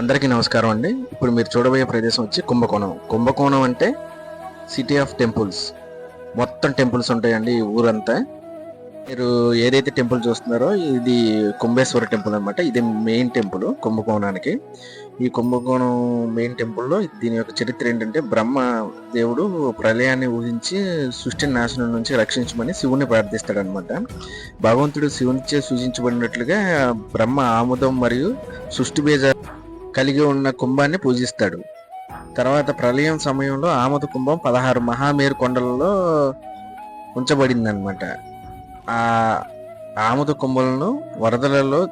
అందరికీ నమస్కారం అండి. ఇప్పుడు మీరు చూడబోయే ప్రదేశం వచ్చి కుంభకోణం. కుంభకోణం అంటే సిటీ ఆఫ్ టెంపుల్స్ మొత్తం టెంపుల్స్ ఉంటాయండి ఈ ఊరంతా. మీరు ఏదైతే టెంపుల్ చూస్తున్నారో ఇది కుంభేశ్వర టెంపుల్ అనమాట ఇది మెయిన్ టెంపుల్ కుంభకోణానికి. ఈ కుంభకోణం మెయిన్ టెంపుల్లో దీని యొక్క చరిత్ర ఏంటంటే బ్రహ్మ దేవుడు ప్రళయాన్ని ఊహించి సృష్టి నాశనం నుంచి రక్షించమని శివుని ప్రార్థిస్తాడనమాట భగవంతుడు శివునిచే సూచించబడినట్లుగా బ్రహ్మ ఆముదం మరియు సృష్టి బీజ కలిగి ఉన్న కుంభాన్ని పూజిస్తాడు. తర్వాత ప్రళయం సమయంలో ఆమద కుంభం పదహారు మహామేరు కొండలలో ఉంచబడిందనమాట ఆ ఆముద కుంభలను వరదలలో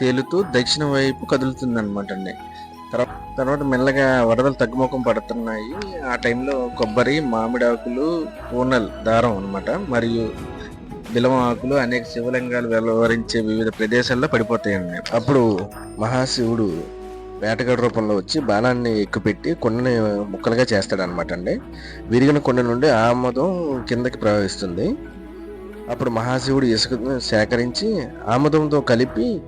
తేలుతూ దక్షిణ వైపు కదులుతుందనమాట అండి. తర్వాత మెల్లగా వరదలు తగ్గుముఖం పడుతున్నాయి. ఆ టైంలో కొబ్బరి మామిడి ఆకులు పూనల్ దారం అన్నమాట. మరియు బిలవ ఆకులు అనేక శివలింగాలు వెలువరించే వివిధ ప్రదేశాల్లో పడిపోతాయండి. అప్పుడు మహాశివుడు వేటగాడి రూపంలో వచ్చి బాణాన్ని ఎక్కుపెట్టి కొండని ముక్కలుగా చేస్తాడు అనమాట అండి. విరిగిన కొండ నుండి ఆమోదం కిందకి ప్రవహిస్తుంది. అప్పుడు మహాశివుడు ఇసుకను సేకరించి ఆముదంతో కలిపి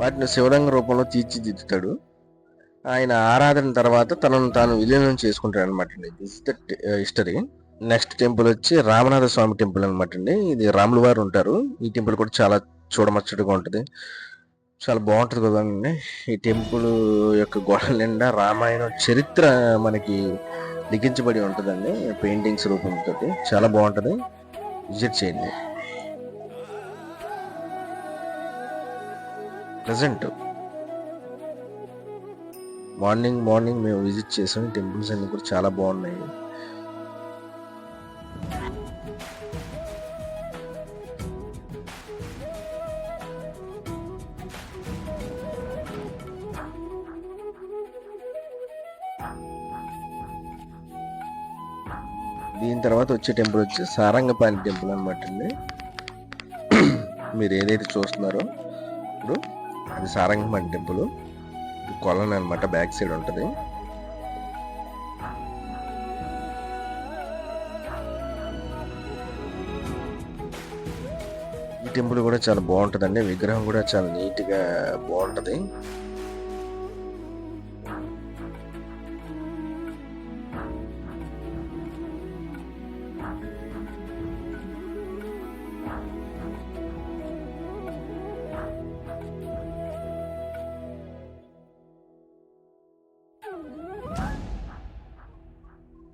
వాటిని శివలింగ రూపంలో తీర్చిదిద్దుతాడు. ఆయన ఆరాధన తర్వాత తనను తాను విలీనం చేసుకుంటాడు అనమాట అండి this the history next temple వచ్చి రామనాథ స్వామి టెంపుల్ అనమాట అండి. ఇది రాములు వారు ఉంటారు. ఈ టెంపుల్ కూడా చాలా చూడమచ్చటగా ఉంటుంది. చాలా బాగుంటుంది కదండి ఈ టెంపుల్ యొక్క గోడల నిండా రామాయణం చరిత్ర మనకి లిఖించబడి ఉంటుందండి పెయింటింగ్స్ రూపంతో చాలా బాగుంటుంది. విజిట్ చేయండి. ప్రజెంట్ మార్నింగ్ మార్నింగ్ మేము విజిట్ చేసాం. టెంపుల్స్ అన్ని కూడా చాలా బాగున్నాయి. దీని తర్వాత వచ్చే టెంపుల్ వచ్చి సారంగపాణి టెంపుల్ అనమాట అండి. మీరు ఏదైతే చూస్తున్నారో ఇప్పుడు అది సారంగపాణి టెంపుల్. కొలను అనమాట బ్యాక్ సైడ్ ఉంటుంది. ఈ టెంపుల్ కూడా చాలా బాగుంటుందండి. విగ్రహం కూడా చాలా నీట్గా బాగుంటుంది.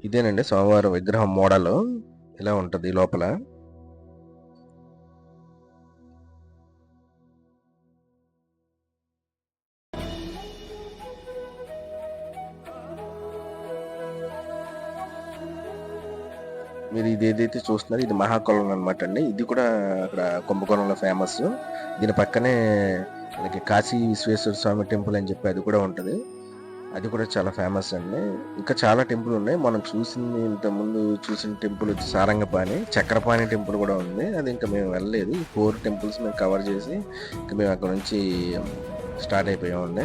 ఇదేనండి స్వామివారి విగ్రహం మోడల్. ఇలా ఉంటుంది లోపల? మీరు ఇది ఏదైతే చూస్తున్నారో ఇది మహాకొలం అనమాట అండి ఇది కూడా అక్కడ కుంభకోణంలో ఫేమస్ దీని పక్కనే మనకి కాశీ విశ్వేశ్వర స్వామి టెంపుల్ అని చెప్పి అది కూడా ఉంటుంది. అది కూడా చాలా ఫేమస్ అండి. ఇంకా చాలా టెంపుల్ ఉన్నాయి. మనం చూసింది ఇంతకుముందు ముందు చూసిన టెంపుల్ వచ్చి సారంగపాణి చక్రపాణి టెంపుల్ కూడా ఉంది. అది ఇంకా మేము వెళ్ళలేదు. ఫోర్ టెంపుల్స్ మేము కవర్ చేసి ఇంకా మేము అక్కడ నుంచి స్టార్ట్ అయిపోయామండి.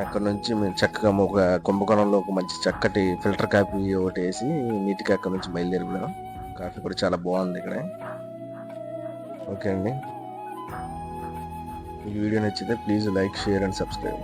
అక్కడ నుంచి మేము చక్కగా ఒక కుంభకోణంలో ఒక మంచి చక్కటి ఫిల్టర్ కాఫీ ఒకటి వేసి నీట్గా అక్కడ నుంచి బయలుదేరిపోయాం. కాఫీ కూడా చాలా బాగుంది ఇక్కడ. ఓకే అండి. ఈ వీడియో నచ్చితే please like share and subscribe.